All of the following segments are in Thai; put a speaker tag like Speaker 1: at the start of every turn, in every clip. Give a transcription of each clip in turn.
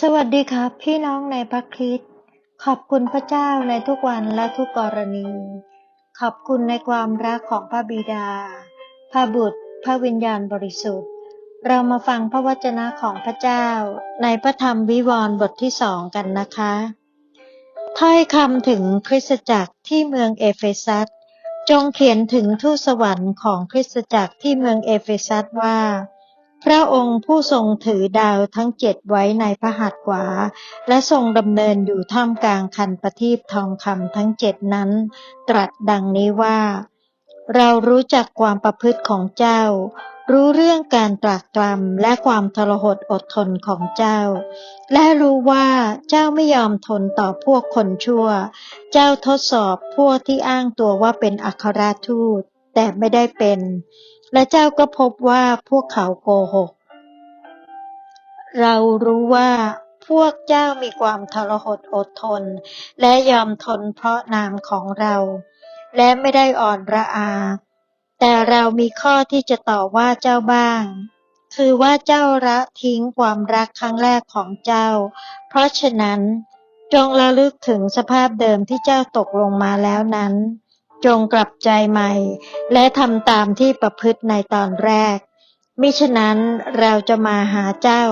Speaker 1: สวัสดีครับพี่น้องในพระคริสต์ขอบคุณพระเจ้าในทุกวันและทุกกรณี ขอบคุณในความรักของพระบิดา พระบุตร พระวิญญาณบริสุทธิ์ เรามาฟังพระวจนะของพระเจ้า ในพระธรรมวิวรณ์บทที่สองกันนะคะ ถ้อยคำถึงคริสตจักรที่เมืองเอเฟซัสจงเขียนถึงทูตสวรรค์ของคริสตจักรที่เมืองเอเฟซัสว่า พระองค์ผู้ทรงถือดาวทั้งเจ็ดไว้ในพระหัตถ์ขวา และทรงดำเนินอยู่ท่ามกลางคันประทีปทองคำทั้งเจ็ดนั้น ตรัสดังนี้ว่า เรารู้จักความประพฤติของเจ้า รู้เรื่องการตรากตรำและความทรหดอดทนของเจ้า และรู้ว่าเจ้าไม่ยอมทนต่อพวกคนชั่ว เจ้าทดสอบพวกที่อ้างตัวว่าเป็นอัครทูตแต่ไม่ได้เป็น และเจ้าก็พบว่าพวกเขาโกหก เรารู้ว่าพวกเจ้ามีความทรหดอดทน และยอมทนเพราะนามของเรา และไม่ได้อ่อนระอา แต่เรามีข้อที่จะต่อว่าเจ้าบ้าง คือว่าเจ้าละทิ้งความรักครั้งแรกของเจ้า เพราะฉะนั้นจงระลึกถึงสภาพเดิมที่เจ้าตกลงมาแล้วนั้น จงกลับใจใหม่ และทำตามที่ประพฤติในตอนแรก มิฉะนั้นเราจะมาหาเจ้า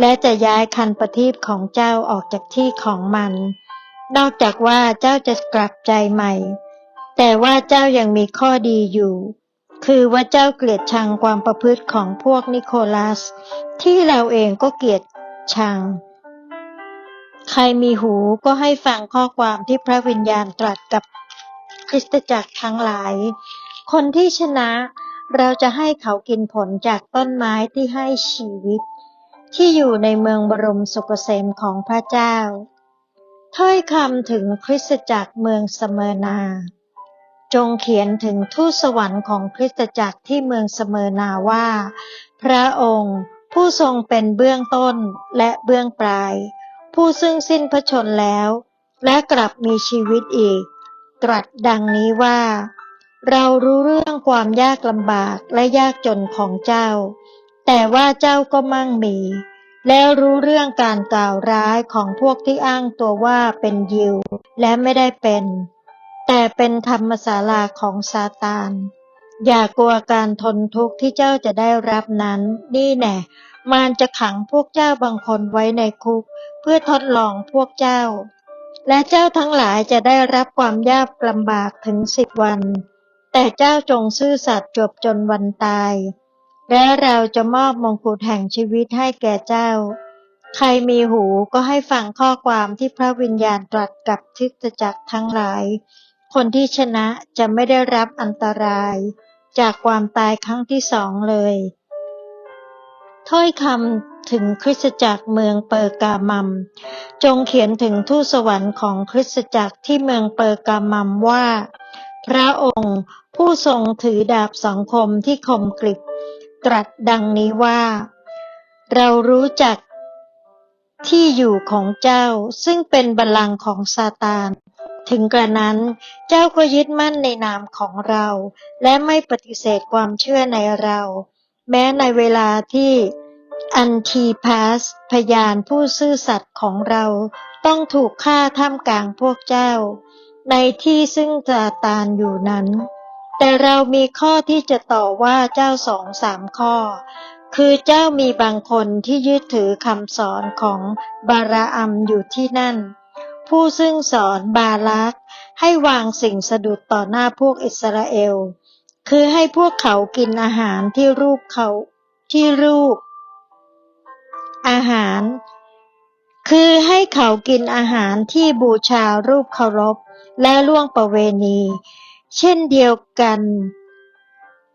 Speaker 1: และจะย้ายคันประทีปของเจ้าออกจากที่ของมัน นอกจากว่าเจ้าจะกลับใจใหม่ แต่ว่าเจ้ายังมีข้อดีอยู่ คือว่าเจ้าเกลียดชังความประพฤติของพวกนิโคลัส ที่เราเองก็เกลียดชังใครมีหูก็ให้ฟังข้อความที่พระวิญญาณตรัสกับ คริสตจักรทั้งหลาย คนที่ชนะเราจะให้เขากินผลจากต้นไม้ที่ให้ชีวิต ที่อยู่ในเมืองบรมสุกเกษมของพระเจ้า ถ้อยคำถึงคริสตจักรเมืองเสมนา จงเขียนถึงทูตสวรรค์ของคริสตจักรที่เมืองเสมนาว่า พระองค์ผู้ทรงเป็นเบื้องต้นและเบื้องปลาย ผู้ซึ่งสิ้นพระชนแล้ว และกลับมีชีวิตอีก ตรัสดังนี้ว่า เรารู้เรื่องความยากลำบากและยากจนของเจ้า แต่ว่าเจ้าก็มั่งมี แล้วรู้เรื่องการกล่าวร้ายของพวกที่อ้างตัวว่าเป็นยิวและไม่ได้เป็น แต่เป็นธรรมศาลาของซาตานอย่ากลัวการทนทุกข์ที่เจ้าจะได้รับนั้น นี่แน่มารจะขังพวกเจ้าบางคนไว้ในคุก เพื่อทดลองพวกเจ้า และเจ้าทั้งหลายจะได้รับความยากลำบากถึงสิบวัน แต่เจ้าจงซื่อสัตย์จบจนวันตาย และเราจะมอบมงกุฎแห่งชีวิตให้แก่เจ้า ใครมีหูก็ให้ฟังข้อความที่พระวิญญาณตรัสกับทิฏจักรทั้งหลาย คนที่ชนะจะไม่ได้รับอันตราย จากความตายครั้งที่สองเลย ถ้อยคำ ถึงคริสตจักรเมืองเปอร์กามัม จงเขียนถึงทูตสวรรค์ของคริสตจักรที่เมืองเปอร์กามัมว่า พระองค์ผู้ทรงถือดาบสองคมที่คมกริบตรัสดังนี้ว่า เรารู้จักที่อยู่ของเจ้าซึ่งเป็นบัลลังก์ของซาตาน ถึงกระนั้นเจ้าก็ยึดมั่นในนามของเรา และไม่ปฏิเสธความเชื่อในเรา แม้ในเวลาที่ อันทีพาสพยานผู้ซื่อสัตย์ของเราต้องถูกฆ่าท่ามกลางพวกเจ้า ในที่ซึ่งจาตานอยู่นั้น แต่เรามีข้อที่จะต่อว่าเจ้าสองสามข้อ คือเจ้ามีบางคนที่ยึดถือคำสอนของบาราอัมอยู่ที่นั่น ผู้ซึ่งสอนบาลักให้วางสิ่งสะดุดต่อหน้าพวกอิสราเอล คือให้พวกเขากินอาหารที่รูปเขาที่รูป อาหาร คือให้เขากินอาหารที่บูชารูปเคารพ และล่วงประเวณี เช่นเดียวกัน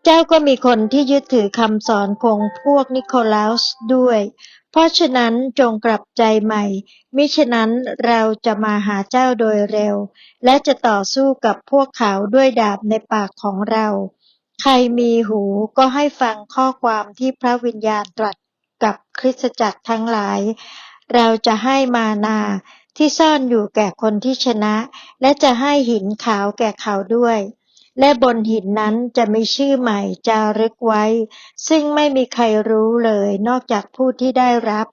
Speaker 1: เจ้าก็มีคนที่ยึดถือคำสอนของพวกนิโคลัสด้วย เพราะฉะนั้นจงกลับใจใหม่ มิฉะนั้นเราจะมาหาเจ้าโดยเร็ว และจะต่อสู้กับพวกเขาด้วยดาบในปากของเราใครมีหูก็ให้ฟังข้อความที่พระวิญญาณตรัส กับคริสตจักรทั้งหลาย เราจะให้มานาที่ซ่อนอยู่แก่คนที่ชนะ และจะให้หินขาวแก่เขาด้วย และบนหินนั้นจะมีชื่อใหม่จารึกไว้ ซึ่งไม่มีใครรู้เลยนอกจากผู้ที่ได้รับ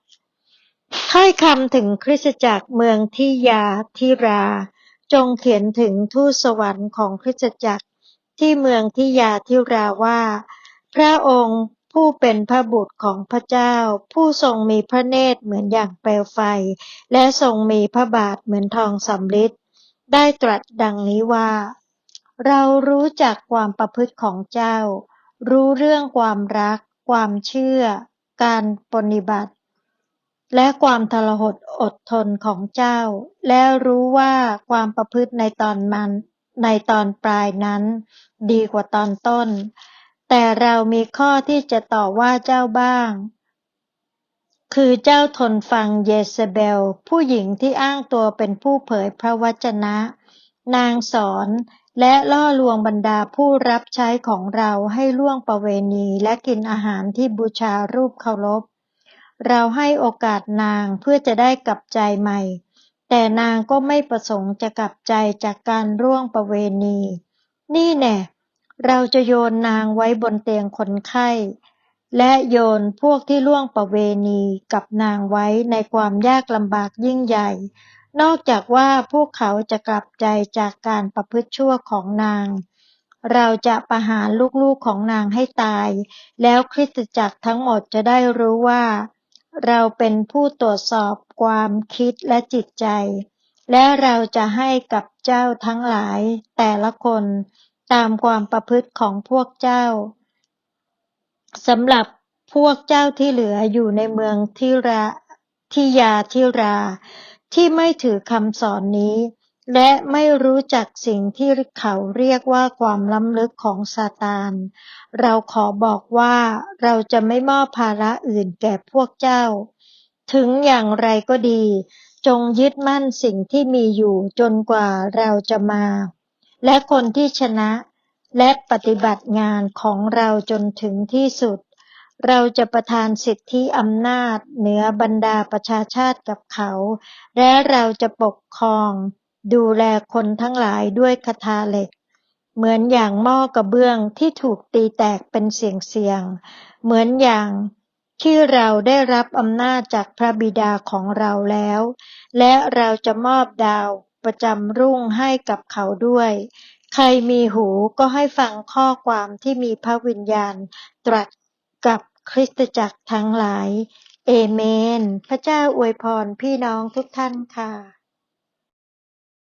Speaker 1: ถ้อยคำถึงคริสตจักรเมืองทิยาธิรา จงเขียนถึงทูตสวรรค์ของคริสตจักรที่เมืองทิยาธิราว่า พระองค์ ผู้เป็นพระบุตรของพระเจ้า ผู้ทรงมีพระเนตรเหมือนอย่างเปลวไฟ และทรงมีพระบาทเหมือนทองสำริดได้ตรัสดังนี้ว่า เรารู้จักความประพฤติของเจ้า รู้เรื่องความรัก ความเชื่อ การปฏิบัติ และความทรหดอดทนของเจ้า และรู้ว่าความประพฤติในตอนมันในตอนปลายนั้น ดีกว่าตอนต้น แต่เรามีข้อที่จะต่อว่าเจ้าบ้าง คือเจ้าทนฟังเยเซเบล ผู้หญิงที่อ้างตัวเป็นผู้เผยพระวจนะ นางสอนและล่อลวงบรรดาผู้รับใช้ของเราให้ล่วงประเวณีและกินอาหารที่บูชารูปเคารพ เราให้โอกาสนางเพื่อจะได้กลับใจใหม่ แต่นางก็ไม่ประสงค์จะกลับใจจากการร่วงประเวณี นี่แน่ เราจะโยนนางไว้บนเตียงคนไข้ และโยนพวกที่ล่วงประเวณีกับนางไว้ในความยากลำบากยิ่งใหญ่ นอกจากว่าพวกเขาจะกลับใจจากการประพฤติชั่วของนาง เราจะประหารลูกๆของนางให้ตาย แล้วคริสตจักรทั้งหมดจะได้รู้ว่า เราเป็นผู้ตรวจสอบความคิดและจิตใจและเราจะให้กับเจ้าทั้งหลายแต่ละคน ตามความประพฤติของพวกเจ้าสำหรับพวกเจ้าที่เหลืออยู่ในเมืองทิราทิยาทิรา ที่ไม่ถือคำสอนนี้ และไม่รู้จักสิ่งที่เขาเรียกว่าความล้ำลึกของซาตาน เราขอบอกว่าเราจะไม่มอบภาระอื่นแก่พวกเจ้า ถึงอย่างไรก็ดี จงยึดมั่นสิ่งที่มีอยู่จนกว่าเราจะมา และคนที่ชนะและปฏิบัติงานของเราจนถึงที่สุด เราจะประทานสิทธิอำนาจเหนือบรรดาประชาชาติกับเขา และเราจะปกครอง ดูแลคนทั้งหลายด้วยคทาเหล็ก เหมือนอย่างหม้อกระเบื้องที่ถูกตีแตกเป็นเสียงๆเหมือนอย่างที่เราได้รับอำนาจจากพระบิดาของเราแล้ว และเราจะมอบดาว ประจำรุ่งให้กับเขาด้วย ใครมีหูก็ให้ฟังข้อความที่มีพระวิญญาณตรัสกับคริสตจักรทั้งหลาย เอเมน พระเจ้าอวยพรพี่น้องทุกท่านค่ะ